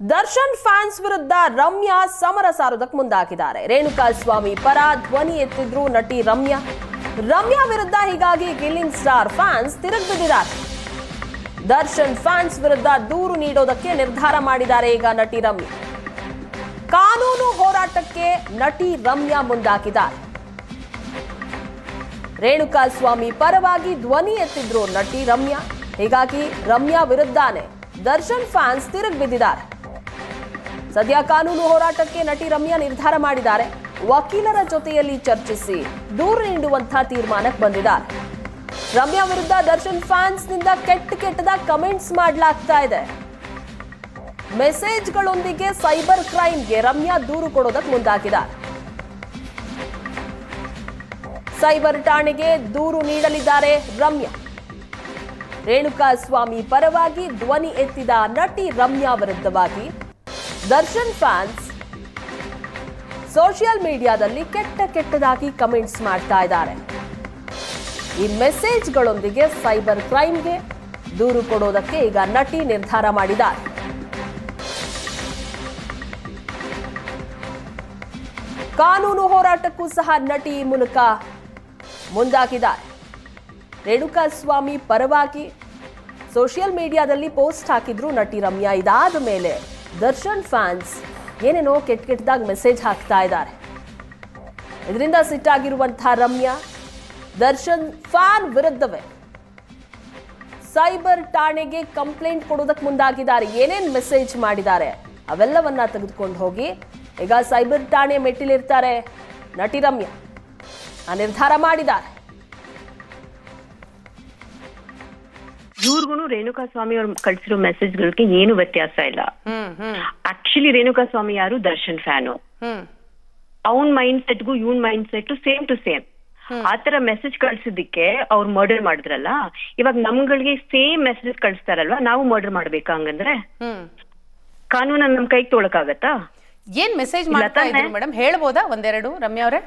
Darshan fans ವಿರುದ್ಧ ರಮ್ಯಾ ಸಮರ ಸಾರೋದಕ್ಕೆ ಮುಂದಾಗಿದ್ದಾರೆ. ರೇಣುಕಾ ಸ್ವಾಮಿ ಪರ ಧ್ವನಿ ಎತ್ತಿದ್ರು ನಟಿ ರಮ್ಯಾ. ರಮ್ಯಾ ವಿರುದ್ಧ ಹೀಗಾಗಿ ಗಿಲ್ಲಿಂಗ್ ಸ್ಟಾರ್ ಫ್ಯಾನ್ಸ್ ತಿರುಗಿಬಿದ್ದಿದ್ದಾರೆ ದರ್ಶನ್ ಫ್ಯಾನ್ಸ್ ವಿರುದ್ಧ ದೂರು ನೀಡೋದಕ್ಕೆ ನಿರ್ಧಾರ ಮಾಡಿದ್ದಾರೆ ಈಗ ನಟಿ ರಮ್ಯಾ. ಕಾನೂನು ಹೋರಾಟಕ್ಕೆ ನಟಿ ರಮ್ಯಾ ಮುಂದಾಗಿದ್ದಾರೆ. ರೇಣುಕಾ ಸ್ವಾಮಿ ಪರವಾಗಿ ಧ್ವನಿ ಎತ್ತಿದ್ರು ನಟಿ ರಮ್ಯಾ. ಹೀಗಾಗಿ ರಮ್ಯಾ ವಿರುದ್ಧಾನೆ ದರ್ಶನ್ ಫ್ಯಾನ್ಸ್ ತಿರುಗಿ ಬಿದ್ದಿದ್ದಾರೆ. ಸದ್ಯ ಕಾನೂನು ಹೋರಾಟಕ್ಕೆ ನಟಿ ರಮ್ಯಾ ನಿರ್ಧಾರ ಮಾಡಿದ್ದಾರೆ. ವಕೀಲರ ಜೊತೆಯಲ್ಲಿ ಚರ್ಚಿಸಿ ದೂರು ನೀಡುವಂತಹ ತೀರ್ಮಾನಕ್ಕೆ ಬಂದಿದ್ದಾರೆ. ರಮ್ಯಾ ವಿರುದ್ಧ ದರ್ಶನ್ ಫ್ಯಾನ್ಸ್ನಿಂದ ಕೆಟ್ಟ ಕೆಟ್ಟದ ಕಮೆಂಟ್ಸ್ ಮಾಡಲಾಗ್ತಾ ಇದೆ. ಮೆಸೇಜ್ಗಳೊಂದಿಗೆ ಸೈಬರ್ ಕ್ರೈಮ್ಗೆ ರಮ್ಯಾ ದೂರು ಕೊಡೋದಕ್ಕೆ ಮುಂದಾಗಿದ್ದಾರೆ. ಸೈಬರ್ ಠಾಣೆಗೆ ದೂರು ನೀಡಲಿದ್ದಾರೆ ರಮ್ಯಾ. ರೇಣುಕಾ ಸ್ವಾಮಿ ಪರವಾಗಿ ಧ್ವನಿ ಎತ್ತಿದ ನಟಿ ರಮ್ಯಾ ವಿರುದ್ಧವಾಗಿ ದರ್ಶನ್ ಫ್ಯಾನ್ಸ್ ಸೋಷಿಯಲ್ ಮೀಡಿಯಾದಲ್ಲಿ ಕೆಟ್ಟ ಕೆಟ್ಟದಾಗಿ ಕಮೆಂಟ್ಸ್ ಮಾಡ್ತಾ ಇದ್ದಾರೆ. ಈ ಮೆಸೇಜ್ಗಳೊಂದಿಗೆ ಸೈಬರ್ ಕ್ರೈಮ್ಗೆ ದೂರು ಕೊಡೋದಕ್ಕೆ ಈಗ ನಟಿ ನಿರ್ಧಾರ ಮಾಡಿದ್ದಾರೆ. ಕಾನೂನು ಹೋರಾಟಕ್ಕೂ ಸಹ ನಟಿ ಮೂಲಕ ಮುಂದಾಗಿದ್ದಾರೆ. ರೇಣುಕಾ ಸ್ವಾಮಿ ಪರವಾಗಿ ಸೋಷಿಯಲ್ ಮೀಡಿಯಾದಲ್ಲಿ ಪೋಸ್ಟ್ ಹಾಕಿದ್ರು ನಟಿ ರಮ್ಯಾ ಇದಾದ ಮೇಲೆ ದರ್ಶನ್ ಫ್ಯಾನ್ಸ್ ಏನೇನೋ ಕೆಟ್ಟ ಕೆಟ್ಟದಾಗಿ ಮೆಸೇಜ್ ಹಾಕ್ತಾ ಇದ್ದಾರೆ. ಇದರಿಂದ ಸಿಟ್ಟಾಗಿರುವಂತಹ ರಮ್ಯಾ, ದರ್ಶನ್ ಫ್ಯಾನ್ ವಿರುದ್ಧವೇ. ಸೈಬರ್ ಠಾಣೆಗೆ ಕಂಪ್ಲೇಂಟ್ ಕೊಡೋದಕ್ಕೆ ಮುಂದಾಗಿದ್ದಾರೆ. ಏನೇನು ಮೆಸೇಜ್ ಮಾಡಿದ್ದಾರೆ? ಅವೆಲ್ಲವನ್ನ ತೆಗೆದುಕೊಂಡು ಹೋಗಿ, ಈಗ ಸೈಬರ್ ಠಾಣೆ ಮೆಟ್ಟಿಲಿರ್ತಾರೆ ನಟಿ ರಮ್ಯಾ. ಆ ನಿರ್ಧಾರ ಮಾಡಿದ್ದಾರೆ. ಇವ್ರಿಗೂ ರೇಣುಕಾ ಸ್ವಾಮಿ ಅವ್ರು ಕಳ್ಸಿರೋ ಮೆಸೇಜ್ಗಳಿಗೆ ಏನು ವ್ಯತ್ಯಾಸ ಇಲ್ಲ. ಆಕ್ಚುಲಿ ರೇಣುಕಾ ಸ್ವಾಮಿ ಯಾರು ದರ್ಶನ್ ಫ್ಯಾನು. ಅವನ್ ಮೈಂಡ್ ಸೆಟ್ಗೂ ಇವನ್ mind set same to same ಆತರ ಮೆಸೇಜ್ ಕಳ್ಸಿದ್ದಕ್ಕೆ ಅವ್ರು ಮರ್ಡರ್ ಮಾಡಿದ್ರಲ್ಲ ಇವಾಗ ನಮ್ಗಳಿಗೆ ಸೇಮ್ ಮೆಸೇಜ್ ಕಳಿಸ್ತಾರಲ್ವಾ ನಾವು ಮರ್ಡರ್ ಮಾಡ್ಬೇಕಾ ಹಂಗಂದ್ರೆ? ಕಾನೂನ ನಮ್ ಕೈಗೆ ತೊಳಕಾಗತ್ತಾ? ಏನ್ ಮೆಸೇಜ್ ಮಾಡ್ತಾ ಇದ್ದಾರೆ ಇದ್ರು ಮೇಡಮ್ ಹೇಳ್ಬೋದಾ ಒಂದೆರಡು ರಮ್ಯಾ ಅವರೇ?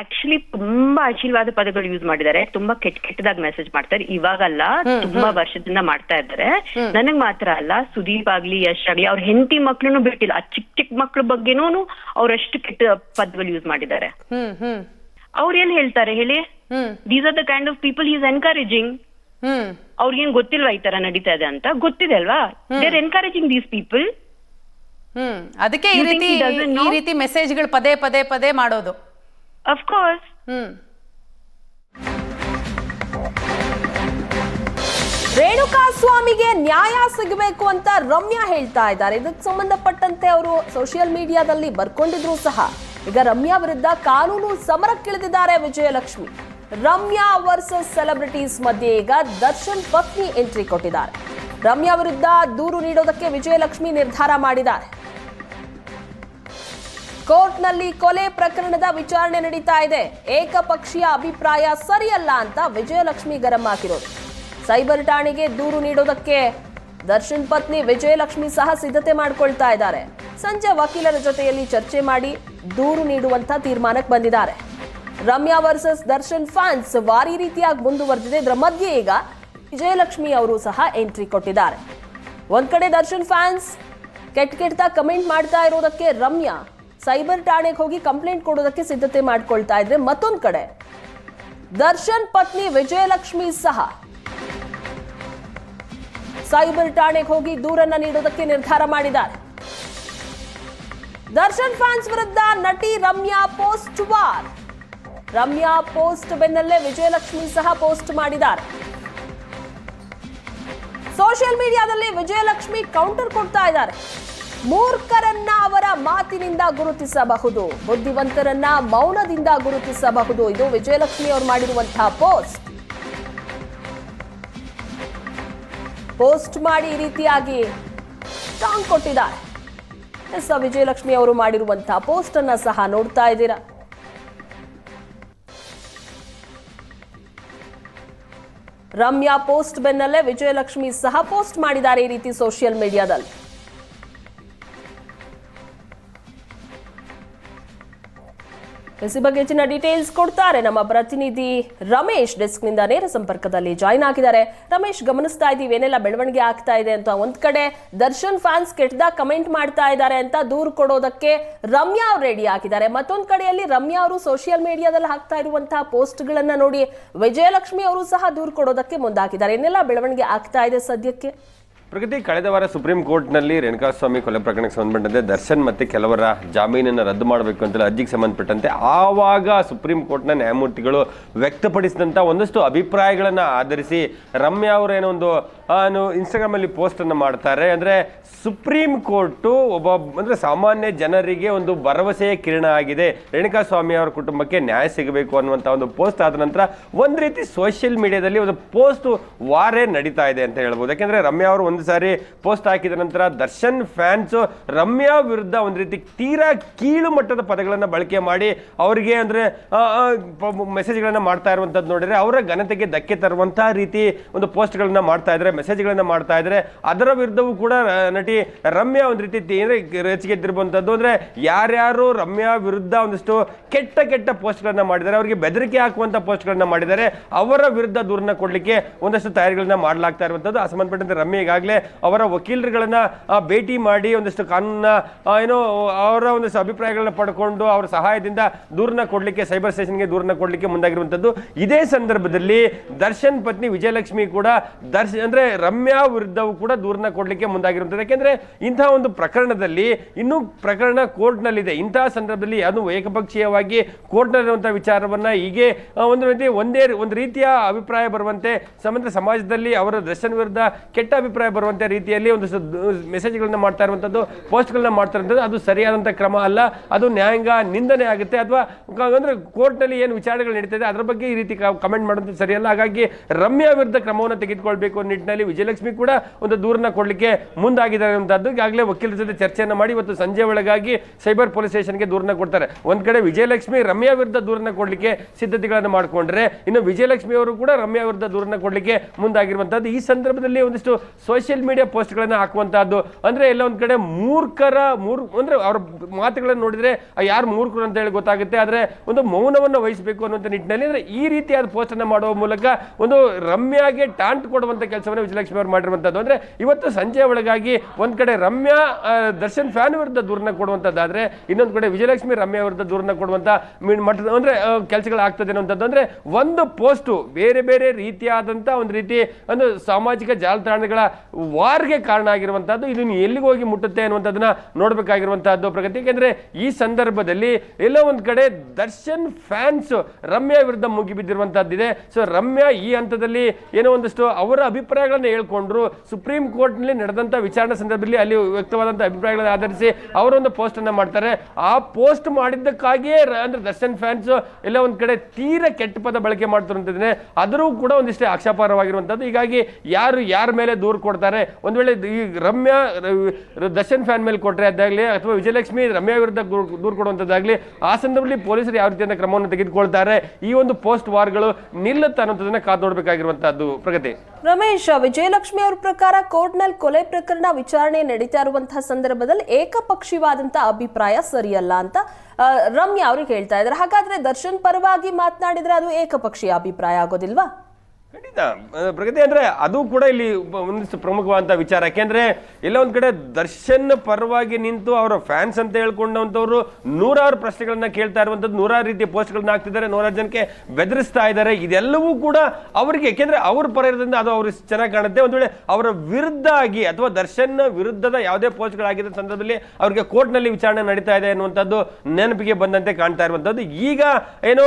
ಆಕ್ಚುಲಿ ತುಂಬಾ ಆಶೀರ್ವಾದ ಪದಗಳು ಯೂಸ್ ಮಾಡಿದ್ದಾರೆ. ತುಂಬಾ ಕೆಟ್ಟ ಕೆಟ್ಟದಾಗಿ ಮೆಸೇಜ್ ಮಾಡ್ತಾರೆ. ಇವಾಗಲ್ಲ ತುಂಬಾ ವರ್ಷದಿಂದ ಮಾಡ್ತಾ ಇದ್ದಾರೆ. ನನಗ್ ಮಾತ್ರ ಅಲ್ಲ ಸುದೀಪ್ ಆಗ್ಲಿ ಯಶ್ ಆಗ್ಲಿ ಅವ್ರ ಹೆಂಡತಿ ಮಕ್ಳುನು ಬಿಟ್ಟಿಲ್ಲ. ಆ ಚಿಕ್ಕ ಚಿಕ್ಕ ಮಕ್ಳ ಬಗ್ಗೆನೂ ಅವ್ರಷ್ಟು ಕೆಟ್ಟ ಪದಗಳು ಯೂಸ್ ಮಾಡಿದ್ದಾರೆ. ಅವ್ರ ಏನ್ ಹೇಳ್ತಾರೆ ಹೇಳಿ? These are the kind of people is encouraging ಅವ್ರಿಗೇನ್ ಗೊತ್ತಿಲ್ವಾ ಈ ತರ ನಡೀತಾ ಇದೆ ಅಂತ? ಗೊತ್ತಿದೆ ಅಲ್ವಾ? They're encouraging these people hmm. ಅದಕ್ಕೆ ಈ? ರೀತಿ ಮೆಸೇಜ್ಗಳು ಪದೇ ಪದೇ ಪದೇ ಮಾಡೋದು. ಅಫ್ ಕೋರ್ಸ್ ಹ್ಮ್. ರೇಣುಕಾ ಸ್ವಾಮಿಗೆ ನ್ಯಾಯ ಸಿಗಬೇಕು ಅಂತ ರಮ್ಯಾ ಹೇಳ್ತಾ ಇದ್ದಾರೆ. ಇದಕ್ಕೆ ಸಂಬಂಧಪಟ್ಟಂತೆ ಅವರು ಸೋಷಿಯಲ್ ಮೀಡಿಯಾದಲ್ಲಿ ಬರ್ಕೊಂಡಿದ್ರು ಸಹ ಈಗ ರಮ್ಯಾ ವಿರುದ್ಧ ಕಾನೂನು ಸಮರಕ್ಕಿಳಿದಿದ್ದಾರೆ ವಿಜಯಲಕ್ಷ್ಮಿ. ರಮ್ಯಾ ವರ್ಸಸ್ ಸೆಲೆಬ್ರಿಟೀಸ್ ಮಧ್ಯೆ ಈಗ ದರ್ಶನ್ ಪತ್ನಿ ಎಂಟ್ರಿ ಕೊಟ್ಟಿದ್ದಾರೆ. ರಮ್ಯಾ ವಿರುದ್ಧ ದೂರು ನೀಡೋದಕ್ಕೆ ವಿಜಯಲಕ್ಷ್ಮಿ ನಿರ್ಧಾರ ಮಾಡಿದ್ದಾರೆ. ಕೋರ್ಟ್ನಲ್ಲಿ ಕೊಲೆ ಪ್ರಕರಣದ ವಿಚಾರಣೆ ನಡೀತಾ ಇದೆ. ಏಕಪಕ್ಷೀಯ ಅಭಿಪ್ರಾಯ ಸರಿಯಲ್ಲ ಅಂತ ವಿಜಯಲಕ್ಷ್ಮಿ ಗರಂ ಹಾಕಿರೋದು ಸೈಬರ್ ಠಾಣೆಗೆ ದೂರು ನೀಡೋದಕ್ಕೆ ದರ್ಶನ್ ಪತ್ನಿ ವಿಜಯಲಕ್ಷ್ಮಿ ಸಹ ಸಿದ್ಧತೆ ಮಾಡ್ಕೊಳ್ತಾ ಇದ್ದಾರೆ. ಸಂಜೆ ವಕೀಲರ ಜೊತೆಯಲ್ಲಿ ಚರ್ಚೆ ಮಾಡಿ ದೂರು ನೀಡುವಂತ ತೀರ್ಮಾನಕ್ಕೆ ಬಂದಿದ್ದಾರೆ. ರಮ್ಯಾ ವರ್ಸಸ್ ದರ್ಶನ್ ಫ್ಯಾನ್ಸ್ ವಾರಿ ರೀತಿಯಾಗಿ ಮುಂದುವರೆದಿದೆ. ಇದರ ಮಧ್ಯೆ ಈಗ ವಿಜಯಲಕ್ಷ್ಮಿ ಅವರು ಸಹ ಎಂಟ್ರಿ ಕೊಟ್ಟಿದ್ದಾರೆ. ಒಂದ್ ಕಡೆ ದರ್ಶನ್ ಫ್ಯಾನ್ಸ್ ಕೆಟ್ಟ ಕೆಟ್ಟದಾಗ ಕಮೆಂಟ್ ಮಾಡ್ತಾ ಇರೋದಕ್ಕೆ ರಮ್ಯಾ ಸೈಬರ್ ಠಾಣೆಗೆ ಹೋಗಿ ಕಂಪ್ಲೇಂಟ್ ಕೊಡೋದಕ್ಕೆ ಸಿದ್ಧತೆ ಮಾಡ್ಕೊಳ್ತಾ ಇದ್ರೆ ಮತ್ತೊಂದು ಕಡೆ. ದರ್ಶನ್ ಪತ್ನಿ ವಿಜಯಲಕ್ಷ್ಮಿ ಸಹ ಸೈಬರ್ ಠಾಣೆಗೆ ಹೋಗಿ ದೂರನ್ನ ನೀಡೋದಕ್ಕೆ ನಿರ್ಧಾರ ಮಾಡಿದ್ದಾರೆ. ದರ್ಶನ್ ಫ್ಯಾನ್ಸ್ ವಿರುದ್ಧ ನಟಿ Ramya post war Ramya post ಬೆನ್ನಲ್ಲೇ ವಿಜಯಲಕ್ಷ್ಮಿ ಸಹ ಪೋಸ್ಟ್ ಮಾಡಿದ್ದಾರೆ. ಸೋಷಿಯಲ್ ಮೀಡಿಯಾದಲ್ಲಿ ವಿಜಯಲಕ್ಷ್ಮಿ ಕೌಂಟರ್ ಕೊಡ್ತಾ ಇದ್ದಾರೆ. ಮೂರ್ಖರನ್ನ ಅವರ ಮಾತಿನಿಂದ ಗುರುತಿಸಬಹುದು, ಬುದ್ಧಿವಂತರನ್ನ ಮೌನದಿಂದ ಗುರುತಿಸಬಹುದು. ಇದು ವಿಜಯಲಕ್ಷ್ಮಿ ಅವರು ಮಾಡಿರುವಂತಹ ಪೋಸ್ಟ್. ಪೋಸ್ಟ್ ಮಾಡಿ ಈ ರೀತಿಯಾಗಿ ಸ್ಟಾಂಗ್ ಕೊಟ್ಟಿದ್ದಾರೆ. ಎಸ್ ವಿಜಯಲಕ್ಷ್ಮಿ ಅವರು ಮಾಡಿರುವಂತಹ ಪೋಸ್ಟ್ ಅನ್ನ ಸಹ ನೋಡ್ತಾ ಇದ್ದೀರಾ. ರಮ್ಯಾ ಪೋಸ್ಟ್ ಬೆನ್ನಲ್ಲೇ ವಿಜಯಲಕ್ಷ್ಮಿ ಸಹ ಪೋಸ್ಟ್ ಮಾಡಿದ್ದಾರೆ ಈ ರೀತಿ ಸೋಷಿಯಲ್ ಮೀಡಿಯಾದಲ್ಲಿ. ಈ ಬಗ್ಗೆ ಹೆಚ್ಚಿನ ಡೀಟೇಲ್ಸ್ ಕೊಡ್ತಾರೆ. ನಮ್ಮ ಪ್ರತಿನಿಧಿ ರಮೇಶ್ ಡೆಸ್ಕ್ನಿಂದ ನೇರ ಸಂಪರ್ಕದಲ್ಲಿ ಜಾಯ್ನ್ ಆಗಿದ್ದಾರೆ. ರಮೇಶ್, ಗಮನಿಸ್ತಾ ಇದೀವಿ ಏನೆಲ್ಲ ಬೆಳವಣಿಗೆ ಆಗ್ತಾ ಇದೆ ಅಂತ ಒಂದ್ ಕಡೆ ದರ್ಶನ್ ಫ್ಯಾನ್ಸ್ ಕೆಟ್ಟದಾಗ ಕಮೆಂಟ್ ಮಾಡ್ತಾ ಇದ್ದಾರೆ ಅಂತ ದೂರು ಕೊಡೋದಕ್ಕೆ ರಮ್ಯಾ ಅವ್ರು ರೆಡಿ ಆಗಿದ್ದಾರೆ. ಮತ್ತೊಂದ್ ಕಡೆಯಲ್ಲಿ ರಮ್ಯಾ ಅವರು ಸೋಷಿಯಲ್ ಮೀಡಿಯಾದಲ್ಲಿ ಹಾಕ್ತಾ ಇರುವಂತಹ ಪೋಸ್ಟ್ ಗಳನ್ನ ನೋಡಿ ವಿಜಯಲಕ್ಷ್ಮಿ ಅವರು ಸಹ ದೂರು ಕೊಡೋದಕ್ಕೆ ಮುಂದಾಗಿದ್ದಾರೆ. ಏನೆಲ್ಲ ಬೆಳವಣಿಗೆ ಆಗ್ತಾ ಇದೆ ಸದ್ಯಕ್ಕೆ? ಪ್ರಗತಿ ಕಳೆದ ವಾರ ಸುಪ್ರೀಂ ಕೋರ್ಟ್ನಲ್ಲಿ ರೇಣುಕಾಸ್ವಾಮಿ ಕೊಲೆ ಪ್ರಕರಣಕ್ಕೆ ಸಂಬಂಧಪಟ್ಟಂತೆ ದರ್ಶನ್ ಮತ್ತು ಕೆಲವರ ಜಾಮೀನನ್ನು ರದ್ದು ಮಾಡಬೇಕು ಅಂತ ಅರ್ಜಿಗೆ ಸಂಬಂಧಪಟ್ಟಂತೆ ಆವಾಗ ಸುಪ್ರೀಂ ಕೋರ್ಟ್ನ ನ್ಯಾಯಮೂರ್ತಿಗಳು ವ್ಯಕ್ತಪಡಿಸಿದಂಥ ಒಂದಷ್ಟು ಅಭಿಪ್ರಾಯಗಳನ್ನು ಆಧರಿಸಿ ರಮ್ಯಾ ಅವರು ಏನೋ ಒಂದು ಇನ್ಸ್ಟಾಗ್ರಾಮ್ ಇನ್ಸ್ಟಾಗ್ರಾಮಲ್ಲಿ ಪೋಸ್ಟನ್ನು ಮಾಡ್ತಾರೆ. ಅಂದರೆ ಸುಪ್ರೀಂ ಕೋರ್ಟು ಒಬ್ಬ, ಅಂದರೆ ಸಾಮಾನ್ಯ ಜನರಿಗೆ ಒಂದು ಭರವಸೆಯ ಕಿರಣ ಆಗಿದೆ. ರೇಣುಕಾಸ್ವಾಮಿ ಅವರ ಕುಟುಂಬಕ್ಕೆ ನ್ಯಾಯ ಸಿಗಬೇಕು ಅನ್ನುವಂಥ ಒಂದು ಪೋಸ್ಟ್ ಆದ ನಂತರ ಒಂದು ರೀತಿ ಸೋಷಿಯಲ್ ಮೀಡಿಯಾದಲ್ಲಿ ಒಂದು ಪೋಸ್ಟ್ ವಾರೇ ನಡೀತಾ ಇದೆ ಅಂತ ಹೇಳ್ಬೋದು. ಯಾಕೆಂದರೆ ರಮ್ಯಾ ಅವರು ಒಂದು ಸಾರಿ ಪೋಸ್ಟ್ ಹಾಕಿದ ನಂತರ ದರ್ಶನ್ ಫ್ಯಾನ್ಸು ರಮ್ಯಾ ವಿರುದ್ಧ ಒಂದು ರೀತಿ ತೀರಾ ಕೀಳು ಮಟ್ಟದ ಪದಗಳನ್ನು ಬಳಕೆ ಮಾಡಿ ಅವರಿಗೆ ಅಂದರೆ ಮೆಸೇಜ್ಗಳನ್ನು ಮಾಡ್ತಾ ಇರುವಂಥದ್ದು ನೋಡಿದರೆ ಅವರ ಘನತೆಗೆ ಧಕ್ಕೆ ತರುವಂತಹ ರೀತಿ ಒಂದು ಪೋಸ್ಟ್ಗಳನ್ನು ಮಾಡ್ತಾ ಇದ್ದಾರೆ ಮೆಸೇಜ್ಗಳನ್ನು ಮಾಡ್ತಾ ಇದ್ದಾರೆ ಅದರ ವಿರುದ್ಧವೂ ಕೂಡ ನಟಿ ರಮ್ಯಾ ಒಂದು ರೀತಿ ಅಂದರೆ ರಚಿಗೆದ್ದಿರುವಂಥದ್ದು ಅಂದರೆ ಯಾರ್ಯಾರು ರಮ್ಯಾ ವಿರುದ್ಧ ಒಂದಿಷ್ಟು ಕೆಟ್ಟ ಕೆಟ್ಟ ಪೋಸ್ಟ್ಗಳನ್ನು ಮಾಡಿದ್ದಾರೆ, ಅವರಿಗೆ ಬೆದರಿಕೆ ಹಾಕುವಂಥ ಪೋಸ್ಟ್ಗಳನ್ನು ಮಾಡಿದ್ದಾರೆ, ಅವರ ವಿರುದ್ಧ ದೂರನ್ನ ಕೊಡ್ಲಿಕ್ಕೆ ಒಂದಷ್ಟು ತಯಾರಿಗಳನ್ನ ಮಾಡಲಾಗ್ತಾ ಇರುವಂಥದ್ದು. ಆ ಸಂಬಂಧಪಟ್ಟಂತೆ ರಮ್ಯ ಅವರ ವಕೀಲರುಗಳನ್ನ ಭೇಟಿ ಮಾಡಿ ಒಂದಿಷ್ಟು ಕಾನೂನ ಏನೋ, ಅವರ ಒಂದಿಷ್ಟು ಅಭಿಪ್ರಾಯಗಳನ್ನ ಪಡ್ಕೊಂಡು ಅವರ ಸಹಾಯದಿಂದ ದೂರನ್ನ ಕೊಡ್ಲಿಕ್ಕೆ, ಸೈಬರ್ ಸ್ಟೇಷನ್ಗೆ ದೂರನ್ನ ಕೊಡ್ಲಿಕ್ಕೆ ಮುಂದಾಗಿರುವಂತದ್ದು ಇದೇ ಸಂದರ್ಭದಲ್ಲಿ ದರ್ಶನ್ ಪತ್ನಿ ವಿಜಯಲಕ್ಷ್ಮಿ ಕೂಡ ದರ್ಶನ್ ಅಂದ್ರೆ ರಮ್ಯಾ ವಿರುದ್ಧವೂ ಕೂಡ ದೂರನ್ನ ಕೊಡ್ಲಿಕ್ಕೆ ಮುಂದಾಗಿರುವಂತದ್ದು ಯಾಕೆಂದ್ರೆ ಇಂತಹ ಒಂದು ಪ್ರಕರಣದಲ್ಲಿ ಇನ್ನೂ ಪ್ರಕರಣ ಕೋರ್ಟ್ ನಲ್ಲಿದೆ ಇಂತಹ ಸಂದರ್ಭದಲ್ಲಿ ಅದು ಏಕಪಕ್ಷೀಯವಾಗಿ ಕೋರ್ಟ್ ನಲ್ಲಿರುವಂತಹ ವಿಚಾರವನ್ನ ಹೀಗೆ ಒಂದು ರೀತಿ, ಒಂದೇ, ಒಂದು ರೀತಿಯ ಅಭಿಪ್ರಾಯ ಬರುವಂತೆ ಸಮಂತ ಸಮಾಜದಲ್ಲಿ ಅವರ ದರ್ಶನ್ ವಿರುದ್ಧ ಕೆಟ್ಟ ಅಭಿಪ್ರಾಯ ಬರುವಂತೆ ರೀತಿಯಲ್ಲಿ ಒಂದು ಮೆಸೇಜ್ಗಳನ್ನ ಮಾಡ್ತಾ ಇರುವಂತದ್ದು ಪೋಸ್ಟ್ಗಳನ್ನ ಮಾಡ್ತಾ ಇರುವಂತದ್ದು, ಅದು ಸರಿಯಾದಂತ ಕ್ರಮ ಅಲ್ಲ. ಅದು ನ್ಯಾಯಾಂಗ ನಿಂದನೆ ಆಗುತ್ತೆ ಅಥವಾ ಅಂದ್ರೆ ಕೋರ್ಟ್ನಲ್ಲಿ ಏನು ವಿಚಾರಗಳು ನಡೀತದೆ ಅದರ ಬಗ್ಗೆ ಈ ರೀತಿ ಕಮೆಂಟ್ ಮಾಡೋದು ಸರಿಯಲ್ಲ. ಹಾಗಾಗಿ ರಮ್ಯಾ ವಿರುದ್ಧ ಕ್ರಮವನ್ನು ತೆಗೆದುಕೊಳ್ಬೇಕು ನಿಟ್ಟಿನಲ್ಲಿ ವಿಜಯಲಕ್ಷ್ಮಿ ಕೂಡ ಒಂದು ದೂರನ್ನ ಕೊಡ್ಲಿಕ್ಕೆ ಮುಂದಾಗಿದ್ದಾರೆ ಅಂತದ್ದು ಈಗಾಗಲೇ ವಕೀಲರ ಜೊತೆ ಚರ್ಚೆಯನ್ನು ಮಾಡಿ ಇವತ್ತು ಸಂಜೆ ಒಳಗಾಗಿ ಸೈಬರ್ ಪೊಲೀಸ್ ಸ್ಟೇಷನ್ಗೆ ದೂರನ್ನ ಕೊಡ್ತಾರೆ. ಒಂದ್ ಕಡೆ ವಿಜಯಲಕ್ಷ್ಮಿ ರಮ್ಯಾ ವಿರುದ್ಧ ದೂರನ್ನ ಕೊಡ್ಲಿಕ್ಕೆ ಸಿದ್ಧತೆಗಳನ್ನು ಮಾಡ್ಕೊಂಡ್ರೆ, ಇನ್ನು ವಿಜಯಲಕ್ಷ್ಮಿ ಅವರು ಕೂಡ ರಮ್ಯಾ ವಿರುದ್ಧ ದೂರನ್ನ ಕೊಡ್ಲಿಕ್ಕೆ ಮುಂದಾಗಿರುವಂತದ್ದು ಈ ಸಂದರ್ಭದಲ್ಲಿ ಒಂದಿಷ್ಟು ಸೋಷಿಯಲ್ ಮೀಡಿಯಾ ಪೋಸ್ಟ್ಗಳನ್ನು ಹಾಕುವಂತಹದ್ದು. ಅಂದ್ರೆ ಎಲ್ಲ ಒಂದ್ ಕಡೆ ಮೂರ್ಖರ ಮೂರ್ ಅಂದ್ರೆ ಅವ್ರ ಮಾತುಗಳನ್ನು ನೋಡಿದ್ರೆ ಯಾರು ಮೂರ್ಖರು ಅಂತ ಹೇಳಿ ಗೊತ್ತಾಗುತ್ತೆ. ಆದ್ರೆ ಒಂದು ಮೌನವನ್ನು ವಹಿಸಬೇಕು ಅನ್ನುವಂಥ ನಿಟ್ಟಿನಲ್ಲಿ ಅಂದ್ರೆ ಈ ರೀತಿಯಾದ ಪೋಸ್ಟ್ ಅನ್ನ ಮಾಡುವ ಮೂಲಕ ಒಂದು ರಮ್ಯಾಗೆ ಟಾಂಟ್ ಕೊಡುವಂತ ಕೆಲಸವನ್ನು ವಿಜಯಲಕ್ಷ್ಮಿ ಅವರು ಮಾಡಿರುವಂತದ್ದು ಅಂದ್ರೆ ಇವತ್ತು ಸಂಜೆ ಒಳಗಾಗಿ ಒಂದು ಕಡೆ ರಮ್ಯಾ ದರ್ಶನ್ ಫ್ಯಾನ್ ವಿರುದ್ಧ ದೂರನ್ನ ಕೊಡುವಂತದ್ದಾದ್ರೆ ಇನ್ನೊಂದು ಕಡೆ ವಿಜಯಲಕ್ಷ್ಮಿ ರಮ್ಯಾ ವಿರುದ್ಧ ದೂರನ್ನ ಕೊಡುವಂತ ಮೀನ್- ಮಟ್ಟದ ಅಂದ್ರೆ ಆ, ಕೆಲಸಗಳು ಆಗ್ತದೆ ಅನ್ನುವಂಥದ್ದು ಅಂದ್ರೆ ಒಂದು ಪೋಸ್ಟು ಬೇರೆ ಬೇರೆ ರೀತಿಯಾದಂತ ಒಂದು ರೀತಿ ಒಂದು ಸಾಮಾಜಿಕ ಜಾಲತಾಣಗಳ ವಾರ್ಗೆ ಕಾರಣ ಆಗಿರುವಂತಹದ್ದು, ಇದನ್ನು ಎಲ್ಲಿಗೆ ಹೋಗಿ ಮುಟ್ಟುತ್ತೆ ಅನ್ನುವಂಥದ್ದನ್ನ ನೋಡ್ಬೇಕಾಗಿರುವಂತಹದ್ದು ಪ್ರಗತಿ. ಏಕೆಂದರೆ ಈ ಸಂದರ್ಭದಲ್ಲಿ ಎಲ್ಲೋ ಒಂದು ಕಡೆ ದರ್ಶನ್ ಫ್ಯಾನ್ಸ್ ರಮ್ಯಾ ವಿರುದ್ಧ ಮುಗಿ ಬಿದ್ದಿರುವಂತಹದ್ದಿದೆ. ಸೊ ರಮ್ಯಾ ಈ ಹಂತದಲ್ಲಿ ಏನೋ ಒಂದಷ್ಟು ಅವರ ಅಭಿಪ್ರಾಯಗಳನ್ನು ಹೇಳ್ಕೊಂಡ್ರು. ಸುಪ್ರೀಂ ಕೋರ್ಟ್ನಲ್ಲಿ ನಡೆದಂತ ವಿಚಾರಣೆ ಸಂದರ್ಭದಲ್ಲಿ ಅಲ್ಲಿ ವ್ಯಕ್ತವಾದಂಥ ಅಭಿಪ್ರಾಯಗಳನ್ನ ಆಧರಿಸಿ ಅವರೊಂದು ಪೋಸ್ಟ್ ಅನ್ನ ಮಾಡ್ತಾರೆ. ಆ ಪೋಸ್ಟ್ ಮಾಡಿದ್ದಕ್ಕಾಗಿಯೇ ಅಂದ್ರೆ ದರ್ಶನ್ ಫ್ಯಾನ್ಸ್ ಎಲ್ಲ ಒಂದು ಕಡೆ ತೀರ ಕೆಟ್ಟ ಪದ ಬಳಕೆ ಮಾಡ್ತಿರುವಂತದ್ದೇ ಅದರೂ ಕೂಡ ಒಂದಿಷ್ಟೇ ಆಕ್ಷೇಪಾರ್ಹವಾಗಿರುವಂತದ್ದು ಹೀಗಾಗಿ ಯಾರು ಯಾರ ಮೇಲೆ ದೂರು ಕೊಡ್ತಾರೆ ಒಂದ್ ವೇಳೆ ಈ ರಮ್ಯಾ ದರ್ಶನ್ ಫ್ಯಾನ್ ಮೇಲೆ ಕೊಟ್ಟರೆ ಅದಾಗಲಿ ಅಥವಾ ವಿಜಯಲಕ್ಷ್ಮಿ, ರಮ್ಯಾ ವಿರುದ್ಧ ದೂರು ಕೊಡುವಂಥದ್ದಾಗಲಿ ಆ ಸಂದರ್ಭದಲ್ಲಿ ಪೊಲೀಸರು ಯಾವ ರೀತಿಯಿಂದ ಕ್ರಮವನ್ನು ತೆಗೆದುಕೊಳ್ತಾರೆ? ಈ ಒಂದು ಪೋಸ್ಟ್ ವಾರ್ಗಳು ನಿಲ್ಲುತ್ತೆ ಅನ್ನೋದನ್ನ ಕಾದು ನೋಡಬೇಕಾಗಿರುವಂತಹದ್ದು ಪ್ರಗತಿ. ರಮೇಶ್, ವಿಜಯಲಕ್ಷ್ಮಿ ಅವರ ಪ್ರಕಾರ ಕೋರ್ಟ್ನಲ್ಲಿ ಕೊಲೆ ಪ್ರಕರಣ ವಿಚಾರಣೆ ನಡೀತಾ ಇರುವಂತಹ ಸಂದರ್ಭದಲ್ಲಿ ಏಕಪಕ್ಷೀಯವಾದಂತಹ ಅಭಿಪ್ರಾಯ ಸರಿಯಲ್ಲ ಅಂತ ರಮ್ಯಾ ಅವ್ರಿಗೆ ಹೇಳ್ತಾ ಇದ್ದಾರೆ. ಹಾಗಾದ್ರೆ ದರ್ಶನ್ ಪರವಾಗಿ ಮಾತನಾಡಿದ್ರೆ ಅದು ಏಕಪಕ್ಷೀಯ ಅಭಿಪ್ರಾಯ ಆಗೋದಿಲ್ವಾ? ಖಂಡಿತ. ಪ್ರಗತಿ ಅಂದರೆ ಅದು ಕೂಡ ಇಲ್ಲಿ ಒಂದಿಷ್ಟು ಪ್ರಮುಖವಾದಂತ ವಿಚಾರ. ಯಾಕೆಂದ್ರೆ ಎಲ್ಲ ಒಂದು ಕಡೆ ದರ್ಶನ್ ಪರವಾಗಿ ನಿಂತು ಅವರ ಫ್ಯಾನ್ಸ್ ಅಂತ ಹೇಳ್ಕೊಂಡಂತವ್ರು ನೂರಾರು ಪ್ರಶ್ನೆಗಳನ್ನ ಕೇಳ್ತಾ ಇರುವಂತದ್ದು, ನೂರಾರು ರೀತಿಯ ಪೋಸ್ಟ್ಗಳನ್ನ ಹಾಕ್ತಿದ್ದಾರೆ, ನೂರಾರು ಜನಕ್ಕೆ ಬೆದರಿಸ್ತಾ ಇದ್ದಾರೆ. ಇದೆಲ್ಲವೂ ಕೂಡ ಅವರಿಗೆ, ಯಾಕೆಂದ್ರೆ ಅವ್ರ ಪರ ಇರೋದ್ರಿಂದ ಅದು ಅವ್ರಿಗೆ ಚೆನ್ನಾಗಿ ಕಾಣುತ್ತೆ. ಒಂದು ವೇಳೆ ಅವರ ವಿರುದ್ಧ ಆಗಿ ಅಥವಾ ದರ್ಶನ್ ವಿರುದ್ಧದ ಯಾವುದೇ ಪೋಸ್ಟ್ಗಳಾಗಿದ್ದ ಸಂದರ್ಭದಲ್ಲಿ ಅವರಿಗೆ ಕೋರ್ಟ್ನಲ್ಲಿ ವಿಚಾರಣೆ ನಡೀತಾ ಇದೆ ಅನ್ನುವಂಥದ್ದು ನೆನಪಿಗೆ ಬಂದಂತೆ ಕಾಣ್ತಾ ಇರುವಂತದ್ದು ಈಗ ಏನು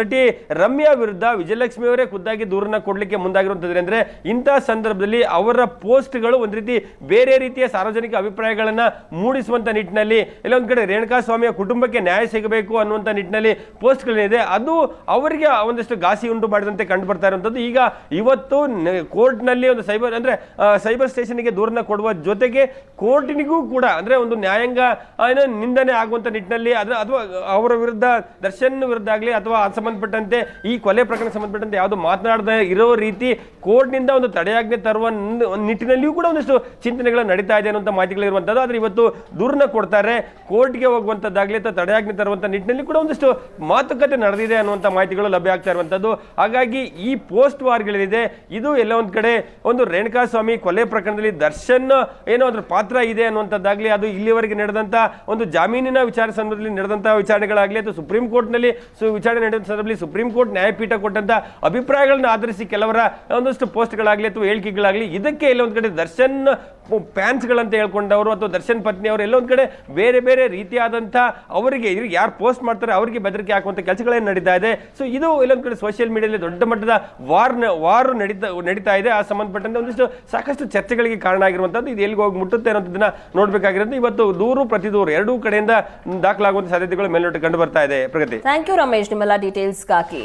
ನಟಿ ರಮ್ಯಾ ವಿರುದ್ಧ ವಿಜಯಲಕ್ಷ್ಮಿ ಅವರೇ ಖುದ್ದಾಗಿ ದೂರನ್ನ ಕೊಡ್ಲಿಕ್ಕೆ ಮುಂದಾಗಿರುವಂತದ್ದು ಅಂದ್ರೆ ಇಂತಹ ಸಂದರ್ಭದಲ್ಲಿ ಅವರ ಪೋಸ್ಟ್ಗಳು ಒಂದ್ ರೀತಿ ಬೇರೆ ರೀತಿಯ ಸಾರ್ವಜನಿಕ ಅಭಿಪ್ರಾಯಗಳನ್ನ ಮೂಡಿಸುವಂತ ನಿಟ್ಟಿನಲ್ಲಿ ಎಲ್ಲ ಒಂದ್ ಕಡೆ ರೇಣುಕಾ ಸ್ವಾಮಿಯ ಕುಟುಂಬಕ್ಕೆ ನ್ಯಾಯ ಸಿಗಬೇಕು ಅನ್ನುವಂತ ನಿಟ್ಟಿನಲ್ಲಿ ಪೋಸ್ಟ್ಗಳೇನಿದೆ, ಅದು ಅವರಿಗೆ ಒಂದಷ್ಟು ಘಾಸಿ ಉಂಟು ಮಾಡಿದಂತೆ ಕಂಡು ಬರ್ತಾ ಇರುವಂಥದ್ದು. ಈಗ ಇವತ್ತು ಕೋರ್ಟ್ನಲ್ಲಿ ಒಂದು ಸೈಬರ್, ಅಂದ್ರೆ ಸೈಬರ್ ಸ್ಟೇಷನ್ಗೆ ದೂರನ್ನ ಕೊಡುವ ಜೊತೆಗೆ ಕೋರ್ಟಿನಿಗೂ ಕೂಡ, ಅಂದ್ರೆ ಒಂದು ನ್ಯಾಯಾಂಗ ನಿಂದನೆ ಆಗುವಂತ ನಿಟ್ಟಿನಲ್ಲಿ ಅದ್ರ ಅಥವಾ ಅವರ ವಿರುದ್ಧ ದರ್ಶನ್ ವಿರುದ್ಧ ಆಗಲಿ ಅಥವಾ ಸಂಬಂಧಪಟ್ಟಂತೆ ಈ ಕೊಲೆ ಪ್ರಕರಣ ಸಂಬಂಧಪಟ್ಟಂತೆ ಯಾವುದು ಮಾತನಾಡ ಮಾತನಾಡದ ಇರೋ ರೀತಿ ಕೋರ್ಟ್ನಿಂದ ಒಂದು ತಡೆಯಾಜ್ಞೆ ತರುವ ನಿಟ್ಟಿನಲ್ಲಿಯೂ ಕೂಡ ಒಂದಿಷ್ಟು ಚಿಂತನೆಗಳು ನಡೀತಾ ಇದೆ ಅನ್ನುವಂಥ ಮಾಹಿತಿಗಳಿರುವಂಥದ್ದು ಆದರೆ ಇವತ್ತು ದೂರನ್ನ ಕೊಡ್ತಾರೆ. ಕೋರ್ಟ್ಗೆ ಹೋಗುವಂಥದ್ದಾಗಲಿ ಅಥವಾ ತಡೆಯಾಜ್ಞೆ ತರುವಂಥ ನಿಟ್ಟಿನಲ್ಲಿ ಕೂಡ ಒಂದಿಷ್ಟು ಮಾತುಕತೆ ನಡೆದಿದೆ ಅನ್ನುವಂಥ ಮಾಹಿತಿಗಳು ಲಭ್ಯ ಆಗ್ತಾ ಇರುವಂಥದ್ದು ಹಾಗಾಗಿ ಈ ಪೋಸ್ಟ್ ವಾರ್ಗಳಿದೆ. ಇದು ಎಲ್ಲ ಒಂದು ಕಡೆ ಒಂದು ರೇಣುಕಾಸ್ವಾಮಿ ಕೊಲೆ ಪ್ರಕರಣದಲ್ಲಿ ದರ್ಶನ್ ಏನೋ ಅದ್ರ ಪಾತ್ರ ಇದೆ ಅನ್ನುವಂಥದ್ದಾಗಲಿ ಅದು ಇಲ್ಲಿವರೆಗೆ ನಡೆದಂಥ ಒಂದು ಜಾಮೀನಿನ ವಿಚಾರ ಸಂದರ್ಭದಲ್ಲಿ ನಡೆದಂಥ ವಿಚಾರಣೆಗಳಾಗಲಿ ಅಥವಾ ಸುಪ್ರೀಂ ಕೋರ್ಟ್ನಲ್ಲಿ ವಿಚಾರಣೆ ನಡೆದ ಸಂದರ್ಭದಲ್ಲಿ ಸುಪ್ರೀಂ ಕೋರ್ಟ್ ನ್ಯಾಯಪೀಠ ಕೊಟ್ಟಂತ ಅಭಿಪ್ರಾಯಗಳನ್ನ ಆಧರಿಸಿ ಕೆಲವರ ಒಂದಷ್ಟು ಪೋಸ್ಟ್ಗಳಾಗಲಿ ಅಥವಾ ಹೇಳಿಕೆಗಳಾಗಲಿ, ಇದಕ್ಕೆ ಎಲ್ಲ ಒಂದು ಕಡೆ ದರ್ಶನ್ ಫ್ಯಾನ್ಸ್ಗಳಂತ ಹೇಳ್ಕೊಂಡವರು ಅಥವಾ ದರ್ಶನ್ ಪತ್ನಿಯವರು ಎಲ್ಲ ಒಂದ್ ಕಡೆ ಬೇರೆ ಬೇರೆ ರೀತಿಯಾದಂಥ ಅವರಿಗೆ ಯಾರು ಪೋಸ್ಟ್ ಮಾಡ್ತಾರೆ ಅವರಿಗೆ ಬೆದರಿಕೆ ಹಾಕುವಂಥ ಕೆಲಸಗಳೇ ನಡೀತಾ ಇದೆ. ಸೊ ಇದು ಎಲ್ಲೊಂದ್ ಕಡೆ ಸೋಷಿಯಲ್ ಮೀಡಿಯಾದಲ್ಲಿ ದೊಡ್ಡ ಮಟ್ಟದ ವಾರ್ ವಾರ್ ನಡೀತಾ ನಡೀತಾ ಇದೆ. ಆ ಸಂಬಂಧಪಟ್ಟಂತೆ ಒಂದಿಷ್ಟು ಸಾಕಷ್ಟು ಚರ್ಚೆಗಳಿಗೆ ಕಾರಣ ಆಗಿರುವಂಥದ್ದು. ಇದು ಎಲ್ಲಿಗೆ ಹೋಗಿ ಮುಟ್ಟುತ್ತೆ ಅನ್ನೋದನ್ನ ನೋಡ್ಬೇಕಾಗಿರೋದು. ಇವತ್ತು ದೂರು ಪ್ರತಿ ದೂರು ಎರಡೂ ಕಡೆಯಿಂದ ದಾಖಲಾಗುವಂಥ ಸಾಧ್ಯತೆಗಳು ಮೇಲ್ನೋಟ ಕಂಡು ಬರ್ತಾ ಇದೆ. ಪ್ರಗತಿ. ಥ್ಯಾಂಕ್ ಯು ರಮೇಶ್ ನಿಮ್ಮೆಲ್ಲ ಡೀಟೇಲ್ಸ್ಗಾಗಿ